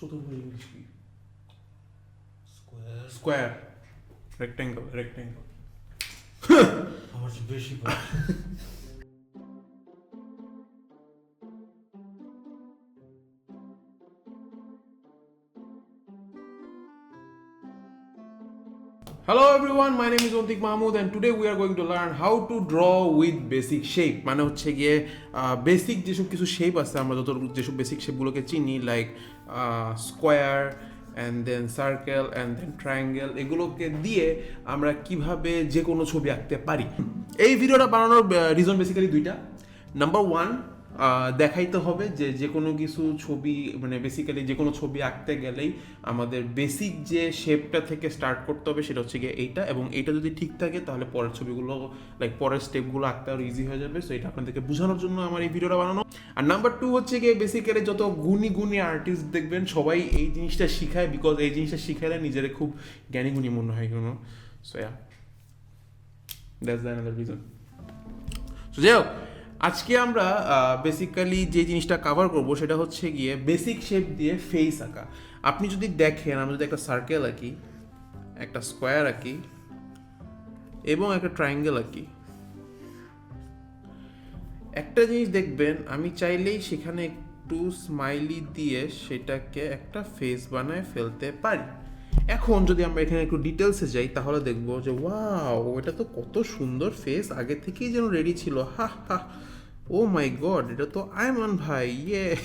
চতুর্ভুজ ইংলিশ কি square square rectangle rectangle আমার চেয়ে বেশি Hello everyone, my name is Ontik Mahmood and today we are going to learn how to draw with basic shape. মানে হচ্ছে গিয়ে basic যেসব কিছু শেপ আছে আমরা যত যেসব বেসিক শেপগুলোকে চিনি like square and then circle and then triangle এগুলোকে দিয়ে আমরা কীভাবে যে কোনো ছবি আঁকতে পারি। এই ভিডিওটা বানানোর রিজন বেসিক্যালি দুইটা। নাম্বার ওয়ান দেখাইতে হবে যে যে কোনো কিছু ছবি মানে বেসিক্যালি যে কোনো ছবি আঁকতে গেলেই আমাদের বেসিক যে শেপটা থেকে স্টার্ট করতে হবে সেটা হচ্ছে গিয়ে এইটা এবং এইটা যদি ঠিক থাকে তাহলে পরের ছবিগুলো লাইক পরের স্টেপগুলো আঁকতে আরও ইজি হয়ে যাবে। সো এটা আপনাদেরকে বোঝানোর জন্য আমার এই ভিডিওটা বানানো। আর নাম্বার টু হচ্ছে গিয়ে বেসিক্যালি যত গুণী গুণী আর্টিস্ট দেখবেন, সবাই এই জিনিসটা শিখায় বিকজ এই জিনিসটা শিখালে নিজের খুব জ্ঞানী গুণী মনে হয় কোনো so that's the reason so যাই হোক আজকে আমরা বেসিক্যালি যে জিনিসটা কভার করব সেটা হচ্ছে গিয়ে বেসিক শেপ দিয়ে ফেস আঁকা। আপনি যদি দেখেন, আমি যদি একটা সার্কেল আঁকি, একটা স্কোয়ার আঁকি, এবং একটা ট্রায়াঙ্গেল আঁকি, একটা জিনিস দেখবেন, আমি চাইলেই সেখানে একটু স্মাইলি দিয়ে সেটাকে একটা ফেস বানায় ফেলতে পারি। এখন যদি আমরা এখানে একটু ডিটেলসে যাই, তাহলে দেখব যে ওয়াও এটা তো কত সুন্দর ফেস আগে থেকেই যেন রেডি ছিল। হা হা ও মাই গড এটা তো আয়মান ভাই ইয়ে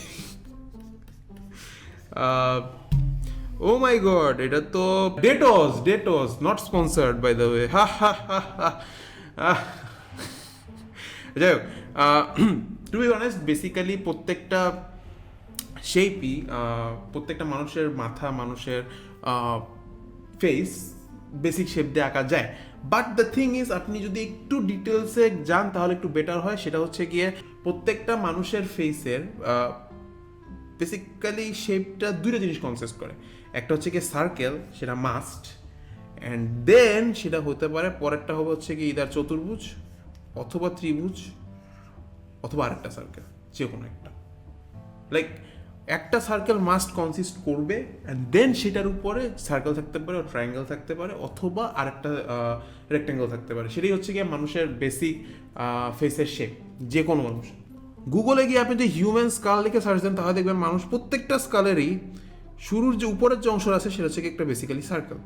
ও মাই গড এটা তো that's that's not sponsored by the way হা হা হা হা যাই হোক টু বি অনেস্ট বেসিক্যালি প্রত্যেকটা শেপই প্রত্যেকটা মানুষের মাথা, মানুষের ফেস বেসিক শেপ দিয়ে আঁকা যায়। বাট দ্য থিং ইজ আপনি যদি একটু ডিটেলসে যান, তাহলে একটু বেটার হয়। সেটা হচ্ছে গিয়ে প্রত্যেকটা মানুষের ফেসের বেসিক্যালি শেপটা দুইটা জিনিস কনসেস্ট করে। একটা হচ্ছে গিয়ে সার্কেল সেটা মাস্ট অ্যান্ড দেন সেটা হতে পারে, পরেরটা হবে হচ্ছে কি ইদার চতুর্ভুজ অথবা ত্রিভুজ অথবা আরেকটা সার্কেল যে কোনো একটা। লাইক একটা সার্কেল মাস্ট কনসিস্ট করবে অ্যান্ড দেন সেটার উপরে সার্কেল থাকতে পারে ট্রায়াঙ্গেল থাকতে পারে, অথবা আরেকটা রেক্ট্যাঙ্গেল থাকতে পারে। সেটাই হচ্ছে গিয়ে মানুষের বেসিক ফেসের শেপ যে কোনো মানুষ। গুগলে গিয়ে আপনি যে হিউম্যান স্কাল লিখে সার্চ দেন, তাহলে দেখবেন মানুষ প্রত্যেকটা স্কালেরই শুরুর যে উপরের যে অংশ আছে, সেটা হচ্ছে একটা বেসিক্যালি সার্কেল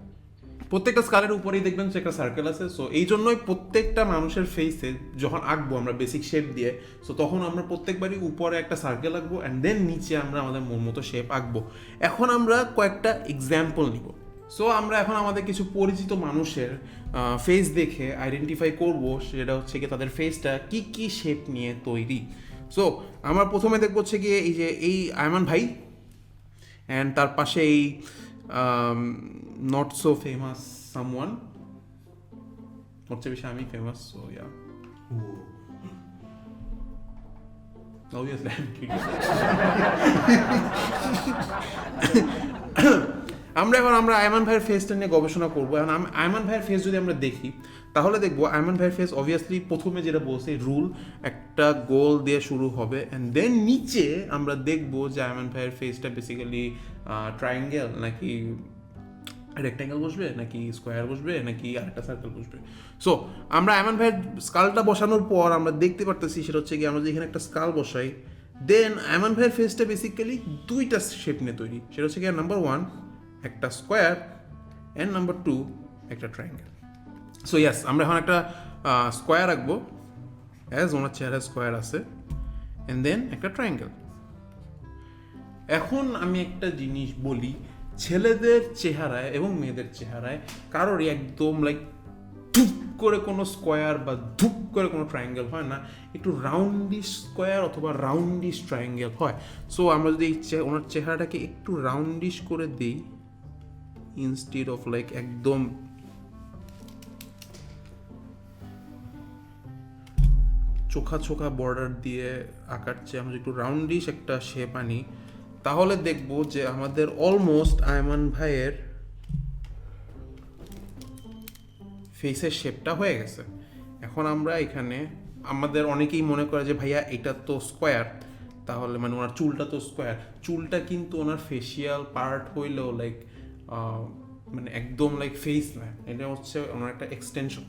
প্রত্যেকটা স্কালের উপরেই দেখবেন যে একটা সার্কেল আছে সো এই জন্যই প্রত্যেকটা মানুষের ফেসে যখন আঁকবো আমরা বেসিক শেপ দিয়ে সো তখন আমরা প্রত্যেকবারই উপরে একটা সার্কেল আঁকবো অ্যান্ড দেন নিচে আমরা আমাদের মন মতো শেপ আঁকবো। এখন আমরা কয়েকটা এক্সাম্পল নিব। সো আমরা এখন আমাদের কিছু পরিচিত মানুষের ফেস দেখে আইডেন্টিফাই করব, সেটা হচ্ছে কি তাদের ফেসটা কি কি শেপ নিয়ে তৈরি। সো আমরা প্রথমে দেখব হচ্ছে গিয়ে এই যে এই আয়মান ভাই অ্যান্ড তার পাশে এই নট সো ফেমাস সামওয়ান ওর চেয়ে বেশি আমি famous so yeah Obviously, I'm kidding. আমরা এখন আমরা আয়মান ভাইয়ের ফেসটা নিয়ে গবেষণা করব। এখন আয়মান ভাইয়ের ফেস যদি আমরা দেখি তাহলে দেখব আয়মান ভাইয়ের ফেস অবভিয়াসলি প্রথমে যেটা বলছে রুল একটা গোল দিয়ে শুরু হবে অ্যান্ড দেন নিচে আমরা দেখব যে আয়মান ভাইয়ের ফেসটা বেসিক্যালি ট্রায়াঙ্গেল নাকি রেক্ট্যাঙ্গেল বসবে, নাকি স্কোয়ার বসবে, নাকি আরেকটা সার্কেল বসবে। সো আমরা এমন ভাই স্কালটা বসানোর পর আমরা দেখতে পারতেছি সেটা হচ্ছে কি আমরা যেখানে একটা স্কাল বসাই দেন এমন ভাইয়ের ফেসটা বেসিক্যালি দুইটা শেপ নিয়ে তৈরি। সেটা হচ্ছে কি নাম্বার ওয়ান একটা স্কোয়ার অ্যান্ড নাম্বার টু একটা ট্রায়াঙ্গেল সো ইয়াস আমরা এখন একটা স্কোয়ার আঁকবো অ্যাজ ওনার চেহারা স্কোয়ার আছে। অ্যান্ড দেন একটা ট্রায়াঙ্গেল এখন আমি একটা জিনিস বলি, ছেলেদের চেহারায় এবং মেয়েদের চেহারায় কারোরই একদম লাইক ধুপ করে কোনো স্কোয়ার বা ধুপ করে কোনো ট্রায়াঙ্গেল হয় না। একটু রাউন্ডিশ স্কোয়ার অথবা রাউন্ডিশ ট্রায়াঙ্গেল হয়। সো আমরা যদি ওনার চেহারাটাকে একটু রাউন্ডিশ করে দিই ইনস্টিড অফ লাইক একদম চোখা চোখা বর্ডার দিয়ে আঁকার চেয়ে আমরা একটু রাউন্ডিশ একটা শেপ আনি, তাহলে দেখব যে আমাদের অলমোস্ট আয়মান ভাইয়ের ফেসের শেপটা হয়ে গেছে। এখন আমরা এখানে, আমাদের অনেকেই মনে করে যে, ভাইয়া, এটা তো স্কোয়ার তাহলে মানে ওনার চুলটা তো স্কোয়ার চুলটা কিন্তু ওনার ফেসিয়াল পার্ট হইলেও লাইক মানে একদম লাইক ফেস না। এটা হচ্ছে ওনার একটা এক্সটেনশন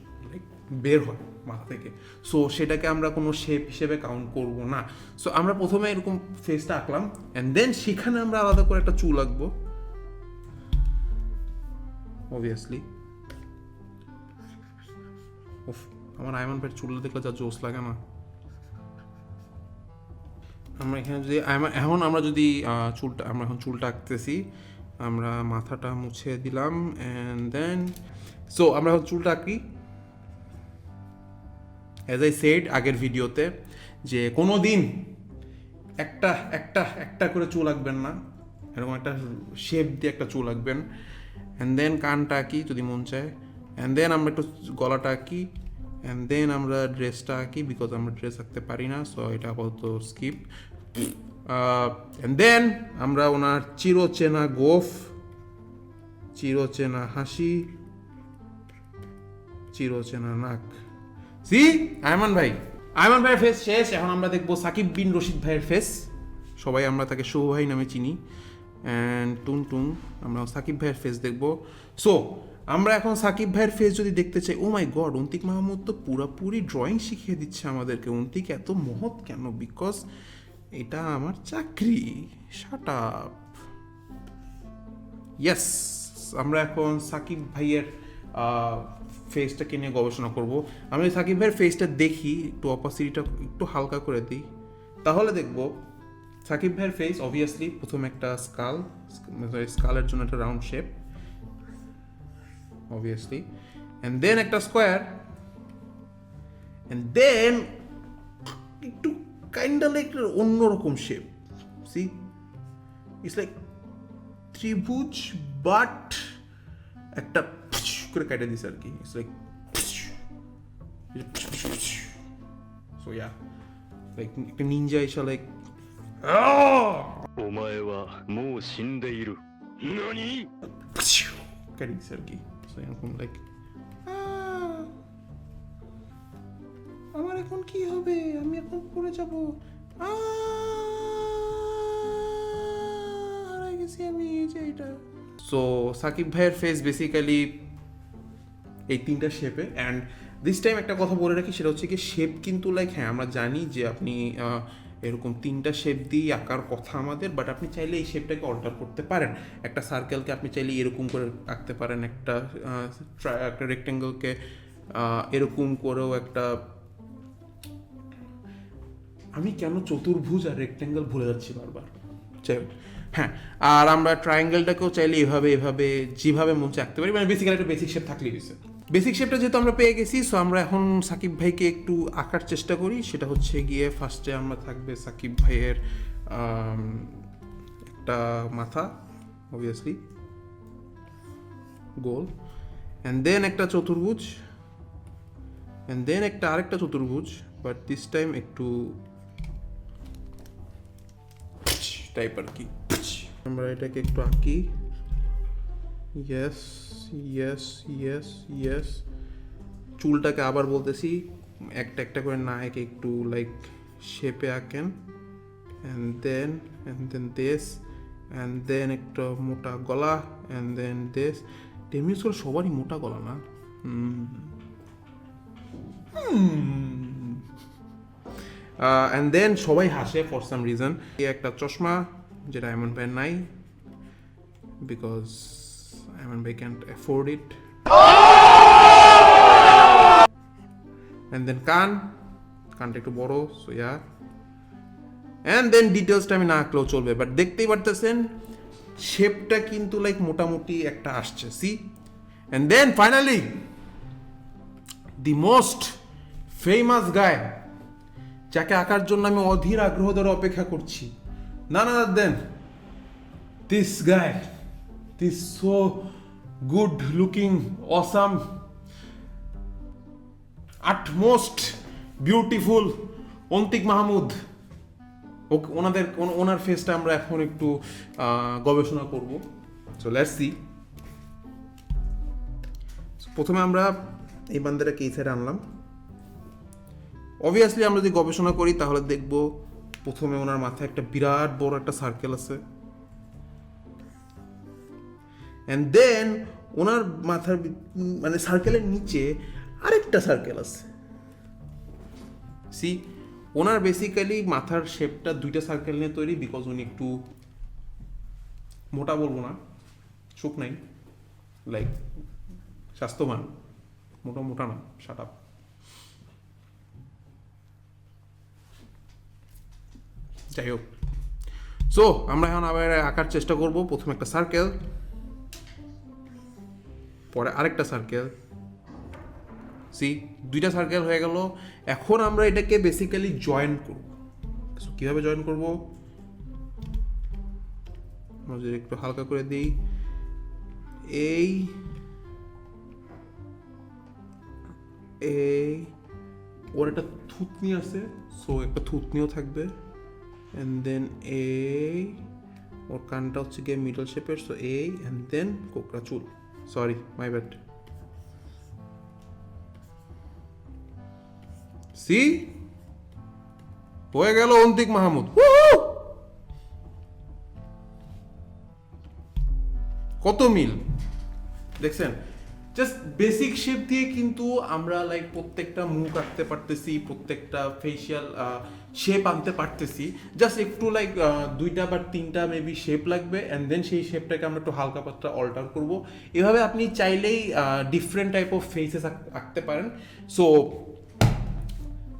বের হয় মাথা থেকে। সো সেটাকে আমরা কোনো শেপ হিসেবে কাউন্ট করব না। সো আমরা প্রথমে এরকম ফেসটা আঁকলাম অ্যান্ড দেন সেখানে আমরা আলাদা করে একটা চুল আঁকবো। অবভিয়াসলি আমার আয়মান ভাইয়ের চুলটা দেখলে যা জোস লাগে না। আমরা এখানে যদি এখন আমরা যদি চুলটা, আমরা এখন চুলটা আঁকতেছি, আমরা মাথাটা মুছে দিলাম অ্যান্ড দেন সো আমরা এখন চুলটা আঁকি। অ্যাজ আই সেড আগের ভিডিওতে, যে কোনো দিন একটা একটা একটা করে চুল আঁকবেন না। এরকম একটা শেপ দিয়ে একটা চুল আঁকবেন। অ্যান্ড দেন কানটা আঁকি যদি মন চায়। অ্যান্ড দেন আমরা একটু গলাটা আঁকি। অ্যান্ড দেন আমরা ড্রেসটা আঁকি বিকজ আমরা ড্রেস আঁকতে পারি না সো এটা আপাতত স্কিপ অ্যান্ড দেন আমরা ওনার চিরচেনা গোফ, চিরচেনা হাসি, চিরচেনা নাক। সি আয়মান ভাই। আয়মান ভাইয়ের ফেস শেষ এখন আমরা দেখব সাকিব বিন রশিদ ভাইয়ের ফেস সবাই আমরা তাকে শুভ ভাই নামে চিনি। অ্যান্ড টুন টুন আমরা সাকিব ভাইয়ের ফেস দেখব। সো আমরা এখন সাকিব ভাইয়ের ফেস যদি দেখতে চাই ও মাই গড অন্তিক মাহমুদ তো পুরোপুরি ড্রয়িং শিখিয়ে দিচ্ছে আমাদেরকে। অন্তিক এত মহৎ কেন? বিকজ এটা আমার চাকরি। শাট আপ ইয়েস আমরা এখন সাকিব ভাইয়ের ফেসটাকে নিয়ে গবেষণা করব? আমি সাকিব ভাইয়ের ফেসটা দেখি, একটু অপাসিটিটা একটু হালকা করে দিই। তাহলে দেখব, সাকিব ভাইয়ের ফেস অবভিয়াসলি প্রথম একটা স্কাল স্কালের জন্য একটা round shape obviously and then একটা স্কোয়ার অ্যান্ড দেন একটু কাইন্ডা লাইক অন্যরকম শেপ সি ইটস লাইক ত্রিভুজ বাট একটা করে কেটে দিছে আর কি it's like so yeah like একটা নিনজা এসে লাইক お前はもう死んでいる何 কেটে দিছে আর কি সো এরকম লাইক আমার এখন কি হবে আমি এখন পড়ে যাব হারাই গেছি আমি এই যে এটা সো সাকিব ভাইয়ের ফেস বেসিক্যালি এই তিনটা শেপে অ্যান্ড দিস টাইম একটা কথা বলে রাখি, সেটা হচ্ছে কি শেপ কিন্তু লাইক হ্যাঁ আমরা জানি যে আপনি এরকম তিনটা শেপ দিয়ে আঁকার কথা আমাদের বাট আপনি চাইলে এই শেপটাকে অল্টার করতে পারেন একটা সার্কেলকে আপনি চাইলে এরকম করে আঁকতে পারেন, একটা একটা রেক্টেঙ্গলকে এরকম করেও একটা, আমি কেন চতুর্ভুজ আর রেক্টেঙ্গেল ভুলে যাচ্ছি বারবার যাই। হ্যাঁ আর আমরা ট্রায়াঙ্গেলটাকেও চাইলে এভাবে এভাবে, যেভাবে মন চায় আঁকতে পারি মানে বেসিক্যালি একটা বেসিক শেপ থাকলেই হয়েছে বেসিক শেপটা যেহেতু আমরা পেয়ে গেছি সো আমরা এখন সাকিব ভাইকে একটু আঁকার চেষ্টা করি। সেটা হচ্ছে গিয়ে ফার্স্টে আমরা থাকবে সাকিব ভাইয়ের একটা মাথা অবভিয়াসলি গোল। অ্যান্ড দেন একটা চতুর্ভুজ। অ্যান্ড দেন একটা আরেকটা চতুর্ভুজ বাট দিস টাইম একটু টাইপ আর কি। আমরা এটাকে একটু আঁকি। ইয়েস ইয়েস ইয়েস ইয়েস চুলটাকে আবার বলতেছি, একটা একটা করে না একে একটু লাইক শেপে আঁকেন। অ্যান্ড দেন অ্যান্ড দেন দেশ অ্যান্ড দেন একটা মোটা গলা অ্যান্ড দেন দেশ টেমিস করে সবারই মোটা গলা না। অ্যান্ড দেন সবাই হাসে ফর সাম রিজন একটা চশমা, যেটা এমন ভাই নাই। বিকজ এমন ভাই can't afford it and then কান কানটা একটু বড় সো ইয়া অ্যান্ড দেন ডিটেলসটা আমি না আঁকলেও চলবে বাট দেখতেই পারতেছেন শেপটা কিন্তু লাইক মোটামুটি একটা আসছে see and then finally the most famous guy যাকে আঁকার জন্য আমি অধীর আগ্রহ ধরে অপেক্ষা করছি না না then this guy this so good looking awesome utmost beautiful Antik Mahmud ওনাদের, ওন- ওনার ফেসটা আমরা এখন একটু গবেষণা করব। সো লেটস সি প্রথমে আমরা এই বান্দাটাকে এই সাইডে আনলাম অবভিয়াসলি আমরা যদি গবেষণা করি, তাহলে দেখব প্রথমে ওনার মাথায় একটা বিরাট বড় একটা সার্কেল আছে। অ্যান্ড দেন ওনার মাথার মানে সার্কেলের নিচে আরেকটা সার্কেল আছে। সি ওনার বেসিক্যালি মাথার শেপটা দুইটা সার্কেল নিয়ে তৈরি বিকজ উনি একটু মোটা বলব না, চোখ নাই লাইক স্বাস্থ্যবান, মোটা মোটা না শাট আপ যাই হোক। সো আমরা এখন আবার আঁকার চেষ্টা করব, প্রথমে একটা সার্কেল পরে আরেকটা সার্কেল সি দুইটা সার্কেল হয়ে গেল। এখন আমরা এটাকে বেসিক্যালি জয়েন করব। সো কীভাবে জয়েন করব? যদি একটু হালকা করে দিই। এই এই, ওর একটা থুতনি আছে। সো একটা থুতনিও থাকবে। অ্যান্ড দেন এই, ওর কানটা হচ্ছে গিয়ে মিডল শেপের সো এই অ্যান্ড দেন কোকড়া চুল। সরি মাই ব্যাড সি হয়ে গেল অন্তিক মাহমুদ! কত মিল? দেখছেন? জাস্ট বেসিক শেপ দিয়ে কিন্তু আমরা লাইক প্রত্যেকটা মুখ আঁকতে পারতেছি, প্রত্যেকটা ফেসিয়াল শেপ আনতে পারতেছি। জাস্ট একটু লাইক দুইটা বা তিনটা মেবি শেপ লাগবে অ্যান্ড দেন সেই শেপটাকে আমরা একটু হালকা পাতলা অল্টার করব। এভাবে আপনি চাইলেই ডিফারেন্ট টাইপ অফ ফেসেস আঁকতে পারেন। সো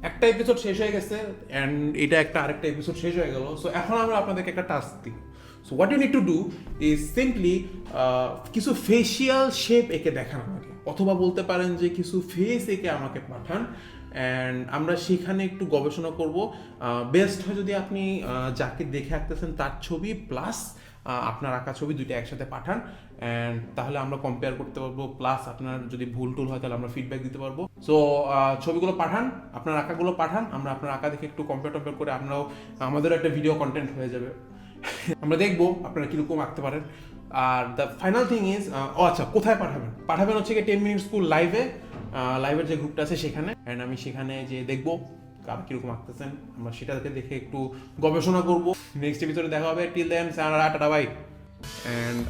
একটা এপিসোড শেষ হয়ে গেছে অ্যান্ড এটা একটা আরেকটা এপিসোড শেষ হয়ে গেল। সো এখন আমরা আপনাদেরকে একটা টাস্ক দিই। So what you need to do is simply কিছু ফেসিয়াল শেপ এঁকে দেখান আমাকে অথবা বলতে পারেন যে কিছু ফেস এঁকে আমাকে পাঠান। অ্যান্ড আমরা সেখানে একটু গবেষণা করব। বেস্ট হয় যদি আপনি যাকে দেখে আঁকতেছেন তার ছবি প্লাস আপনার আঁকা ছবি দুইটা একসাথে পাঠান। অ্যান্ড তাহলে আমরা কম্পেয়ার করতে পারব। প্লাস আপনার যদি ভুল টুল হয় তাহলে আমরা ফিডব্যাক দিতে পারব। সো ছবিগুলো পাঠান, আপনার আঁকাগুলো পাঠান। আমরা আপনার আঁকা দেখে একটু কম্পেয়ার টম্পেয়ার করে আমরাও আমাদেরও একটা ভিডিও কন্টেন্ট হয়ে যাবে। আমরা দেখব আপনারা কীরকম আঁকতে পারেন। আর দ্য ফাইনাল থিং ইজ ও আচ্ছা কোথায় পাঠাবেন? পাঠাবেন হচ্ছে কি টেন মিনিট স্কুল লাইভে লাইভের যে গ্রুপটা আছে সেখানে। অ্যান্ড আমি সেখানে যে দেখব কারা কীরকম আঁকতেছেন, আমরা সেটাকে দেখে একটু গবেষণা করব। নেক্সট এপিসোডে দেখা হবে। টিল দেন সারা টাটা বাই অ্যান্ড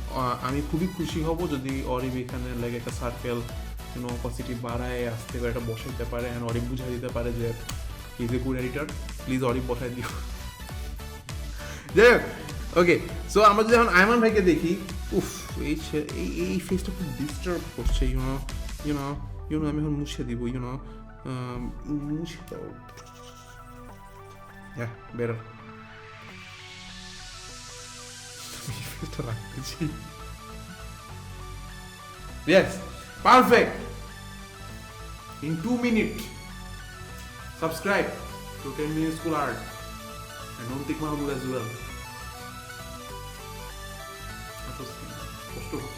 আমি খুবই খুশি হব যদি অরিব এখানে লাইক একটা সার্কেল কোনো অপাসিটি বাড়ায়, আসতে পারে বসে দিতে পারে। অ্যান্ড অরিব বুঝাই দিতে পারে যে is a good editor please Arib বসাই দিও। যাই হোক ওকে সো আমরা যদি এখন আয়মান ভাইকে দেখি উফ এই এই এই ফেসটা খুব ডিস্টার্ব করছে ইউনো ইউনো ইউনো আমি এখন মুছে দিব ইউনো মুছে দাও হ্যাঁ better Yes, perfect. In two minutes, subscribe to 10 Minutes School Art and Ontik Mahmood as well. と好きな。